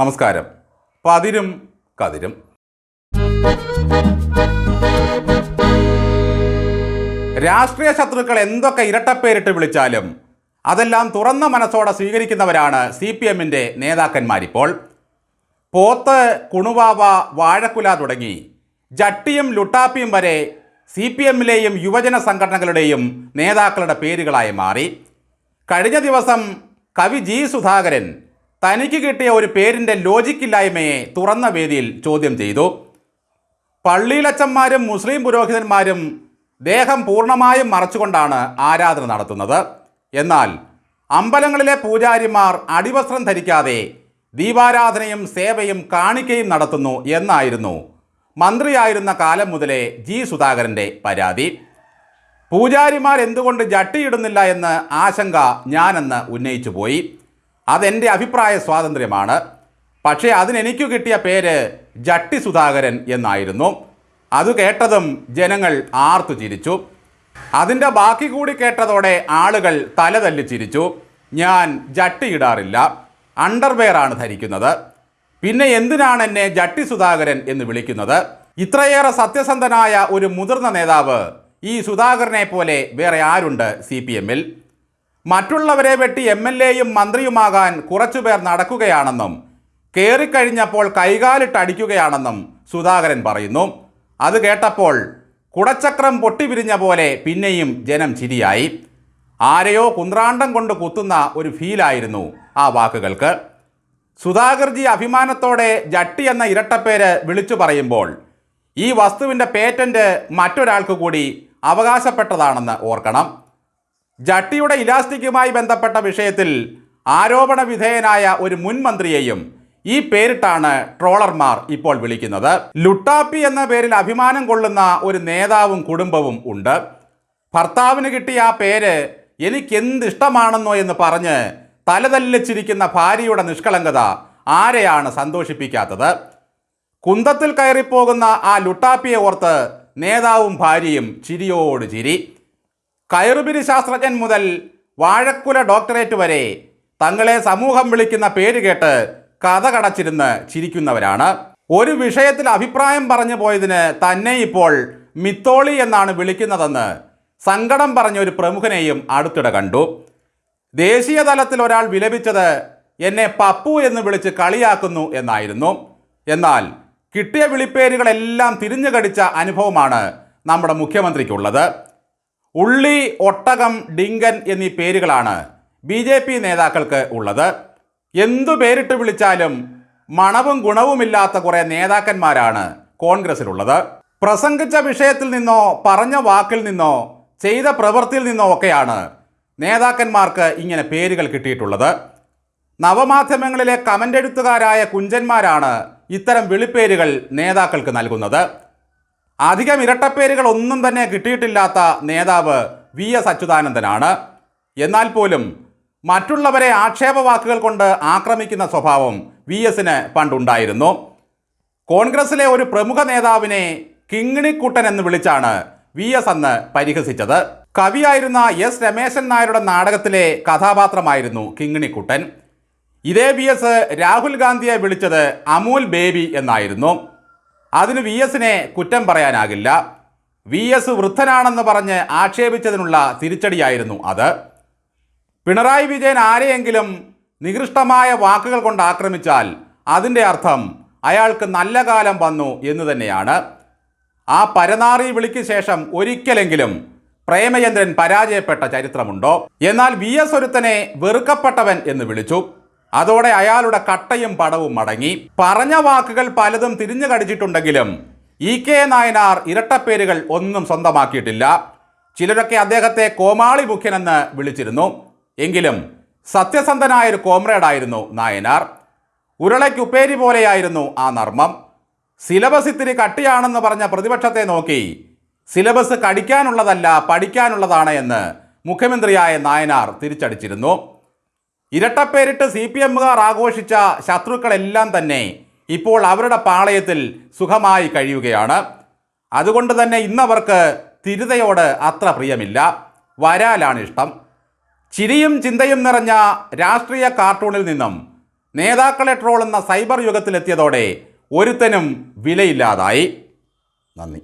നമസ്കാരം. പതിരും കതിരും. രാഷ്ട്രീയ ശത്രുക്കൾ എന്തൊക്കെ ഇരട്ടപ്പേരിട്ട് വിളിച്ചാലും അതെല്ലാം തുറന്ന മനസ്സോടെ സ്വീകരിക്കുന്നവരാണ് സി പി എമ്മിന്റെ നേതാക്കന്മാരിപ്പോൾ. പോത്ത് കുണുവാവ വാഴക്കുല തുടങ്ങി ജട്ടിയും ലുട്ടാപ്പിയും വരെ സി പി എമ്മിലെയും യുവജന സംഘടനകളുടെയും നേതാക്കളുടെ പേരുകളായി മാറി. കഴിഞ്ഞ ദിവസം കവി ജി സുധാകരൻ തനിക്ക് കിട്ടിയ ഒരു പേരിന്റെ ലോജിക്കില്ലായ്മയെ തുറന്ന വേദിയിൽ ചോദ്യം ചെയ്തു. പള്ളിയിലച്ചന്മാരും മുസ്ലിം പുരോഹിതന്മാരും ദേഹം പൂർണമായും മറച്ചുകൊണ്ടാണ് ആരാധന നടത്തുന്നത്. എന്നാൽ അമ്പലങ്ങളിലെ പൂജാരിമാർ അടിവസ്ത്രം ധരിക്കാതെ ദീപാരാധനയും സേവയും കാണിക്കയും നടത്തുന്നു എന്നായിരുന്നു മന്ത്രിയായിരുന്ന കാലം മുതലേ ജി സുധാകരന്റെ പരാതി. പൂജാരിമാർ എന്തുകൊണ്ട് ജട്ടിയിടുന്നില്ല എന്ന് ആശങ്ക ഞാനെന്ന് ഉന്നയിച്ചു പോയി അതെന്റെ അഭിപ്രായ സ്വാതന്ത്ര്യമാണ്. പക്ഷേ അതിനെനിക്കു കിട്ടിയ പേര് ജട്ടി സുധാകരൻ എന്നായിരുന്നു. അത് കേട്ടതും ജനങ്ങൾ ആർത്തു ചിരിച്ചു. അതിന്റെ ബാക്കി കൂടി കേട്ടതോടെ ആളുകൾ തലതല്ലി ചിരിച്ചു. ഞാൻ ജട്ടി ജട്ടിയിടാറില്ല അണ്ടർവെയറാണ് ധരിക്കുന്നത്. പിന്നെ എന്തിനാണ് എന്നെ ജട്ടി സുധാകരൻ എന്ന് വിളിക്കുന്നത്? ഇത്രയേറെ സത്യസന്ധനായ ഒരു മുതിർന്ന നേതാവ് ഈ സുധാകരനെ പോലെ വേറെ ആരുണ്ട് സി പി എമ്മിൽ? മറ്റുള്ളവരെ വെട്ടി എം എൽ എയും മന്ത്രിയുമാകാൻ കുറച്ചുപേർ നടക്കുകയാണെന്നും കയറിക്കഴിഞ്ഞപ്പോൾ കൈകാലിട്ടടിക്കുകയാണെന്നും സുധാകരൻ പറയുന്നു. അത് കേട്ടപ്പോൾ കുടച്ചക്രം പൊട്ടിപിരിഞ്ഞ പോലെ പിന്നെയും ജനം ചിരിയായി. ആരെയോ കുന്ത്രാണ്ടം കൊണ്ട് കുത്തുന്ന ഒരു ഫീലായിരുന്നു ആ വാക്കുകൾക്ക്. സുധാകർജി അഭിമാനത്തോടെ ജട്ടി എന്ന ഇരട്ടപ്പേര് വിളിച്ചു പറയുമ്പോൾ ഈ വസ്തുവിന്റെ പേറ്റന്റ് മറ്റൊരാൾക്ക് കൂടി അവകാശപ്പെട്ടതാണെന്ന് ഓർക്കണം. ജട്ടിയുടെ ഇലാസ്റ്റിക്കുമായി ബന്ധപ്പെട്ട വിഷയത്തിൽ ആരോപണ വിധേയനായ ഒരു മുൻ മന്ത്രിയെയും ഈ പേരിട്ടാണ് ട്രോളർമാർ ഇപ്പോൾ വിളിക്കുന്നത്. ലുട്ടാപ്പി എന്ന പേരിൽ അഭിമാനം കൊള്ളുന്ന ഒരു നേതാവും കുടുംബവും ഉണ്ട്. ഭർത്താവിന് കിട്ടിയ ആ പേര് എനിക്കെന്തിഷ്ടമാണെന്നോ എന്ന് പറഞ്ഞ് തലതല്ലിച്ചിരിക്കുന്ന ഭാര്യയുടെ നിഷ്കളങ്കത ആരെയാണ് സന്തോഷിപ്പിക്കാത്തത്? കുന്തത്തിൽ കയറിപ്പോകുന്ന ആ ലുട്ടാപ്പിയെ ഓർത്ത് നേതാവും ഭാര്യയും ചിരിയോട് ചിരി. കയറുപിരി ശാസ്ത്രജ്ഞൻ മുതൽ വാഴക്കുല ഡോക്ടറേറ്റ് വരെ തങ്ങളെ സമൂഹം വിളിക്കുന്ന പേര് കേട്ട് കഥ കടച്ചിരുന്ന് ചിരിക്കുന്നവരാണ്. ഒരു വിഷയത്തിൽ അഭിപ്രായം പറഞ്ഞു പോയതിന് തന്നെ ഇപ്പോൾ മിത്തോളി എന്നാണ് വിളിക്കുന്നതെന്ന് സങ്കടം പറഞ്ഞ ഒരു പ്രമുഖനെയും അടുത്തിടെ കണ്ടു. ദേശീയ തലത്തിൽ ഒരാൾ വിലപിച്ചത് എന്നെ പപ്പു എന്ന് വിളിച്ച് കളിയാക്കുന്നു എന്നായിരുന്നു. എന്നാൽ കിട്ടിയ വിളിപ്പേരുകളെല്ലാം തിരിഞ്ഞു കടിച്ച അനുഭവമാണ് നമ്മുടെ മുഖ്യമന്ത്രിക്കുള്ളത്. ഉള്ളി ഒട്ടകം ഡിങ്കൻ എന്നീ പേരുകളാണ് ബി ജെ പി നേതാക്കൾക്ക് ഉള്ളത്. എന്തു പേരിട്ട് വിളിച്ചാലും മണവും ഗുണവുമില്ലാത്ത കുറേ നേതാക്കന്മാരാണ് കോൺഗ്രസിലുള്ളത്. പ്രസംഗിച്ച വിഷയത്തിൽ നിന്നോ പറഞ്ഞ വാക്കിൽ നിന്നോ ചെയ്ത പ്രവൃത്തിയിൽ നിന്നോ ഒക്കെയാണ് നേതാക്കന്മാർക്ക് ഇങ്ങനെ പേരുകൾ കിട്ടിയിട്ടുള്ളത്. നവമാധ്യമങ്ങളിലെ കമന്റ് എഴുത്തുകാരായ കുഞ്ചന്മാരാണ് ഇത്തരം വിളിപ്പേരുകൾ നേതാക്കൾക്ക് നൽകുന്നത്. അധികം ഇരട്ടപ്പേരുകൾ ഒന്നും തന്നെ കിട്ടിയിട്ടില്ലാത്ത നേതാവ് വി എസ് അച്യുതാനന്ദനാണ്. എന്നാൽ പോലും മറ്റുള്ളവരെ ആക്ഷേപവാക്കുകൾ കൊണ്ട് ആക്രമിക്കുന്ന സ്വഭാവം വി എസിന് പണ്ടുണ്ടായിരുന്നു. കോൺഗ്രസിലെ ഒരു പ്രമുഖ നേതാവിനെ കിങ്ങിണിക്കുട്ടൻ എന്ന് വിളിച്ചാണ് വി എസ് അന്ന് പരിഹസിച്ചത്. കവിയായിരുന്ന എസ് രമേശൻ നായരുടെ നാടകത്തിലെ കഥാപാത്രമായിരുന്നു കിങ്ങിണിക്കുട്ടൻ. ഇതേ വി എസ് രാഹുൽ ഗാന്ധിയെ വിളിച്ചത് അമൂൽ ബേബി എന്നായിരുന്നു. അതിന് വി എസിനെ കുറ്റം പറയാനാകില്ല. വി എസ് വൃദ്ധനാണെന്ന് പറഞ്ഞ് ആക്ഷേപിച്ചതിനുള്ള തിരിച്ചടിയായിരുന്നു അത്. പിണറായി വിജയൻ ആരെയെങ്കിലും നികൃഷ്ടമായ വാക്കുകൾ കൊണ്ട് ആക്രമിച്ചാൽ അതിന്റെ അർത്ഥം അയാൾക്ക് നല്ല കാലം വന്നു എന്ന് തന്നെയാണ്. ആ പരനാറി വിളിക്ക് ശേഷം ഒരിക്കലെങ്കിലും പ്രേമചന്ദ്രൻ പരാജയപ്പെട്ട ചരിത്രമുണ്ടോ? എന്നാൽ വി എസ് ഒരുത്തനെ വെറുക്കപ്പെട്ടവൻ എന്ന് വിളിച്ചു. അതോടെ അയാളുടെ കട്ടയും പടവും മടങ്ങി. പറഞ്ഞ വാക്കുകൾ പലതും തിരിഞ്ഞു കടിച്ചിട്ടുണ്ടെങ്കിലും ഇ കെ നായനാർ ഇരട്ടപ്പേരുകൾ ഒന്നും സ്വന്തമാക്കിയിട്ടില്ല. ചിലരൊക്കെ അദ്ദേഹത്തെ കോമാളി മുഖ്യനെന്ന് വിളിച്ചിരുന്നു. എങ്കിലും സത്യസന്ധനായൊരു കോമ്രേഡായിരുന്നു നായനാർ. ഉരുളയ്ക്ക് ഉപ്പേരി പോലെയായിരുന്നു ആ നർമ്മം. സിലബസ് ഇത്തിരി കട്ടിയാണെന്ന് പറഞ്ഞ പ്രതിപക്ഷത്തെ നോക്കി സിലബസ് കടിക്കാനുള്ളതല്ല പഠിക്കാനുള്ളതാണ് എന്ന് മുഖ്യമന്ത്രിയായ നായനാർ തിരിച്ചടിച്ചിരുന്നു. ഇരട്ടപ്പേരിട്ട് സി പി എമ്മുകാർ ആഘോഷിച്ച ശത്രുക്കളെല്ലാം തന്നെ ഇപ്പോൾ അവരുടെ പാളയത്തിൽ സുഖമായി കഴിയുകയാണ്. അതുകൊണ്ട് തന്നെ ഇന്നവർക്ക് തിരുതയോട് അത്ര പ്രിയമില്ല. വരാലാണ് ഇഷ്ടം. ചിരിയും ചിന്തയും നിറഞ്ഞ രാഷ്ട്രീയ കാർട്ടൂണിൽ നിന്നും നേതാക്കളെ ട്രോളുന്ന സൈബർ യുഗത്തിലെത്തിയതോടെ ഒരുത്തനും വിലയില്ലാതായി. നന്ദി.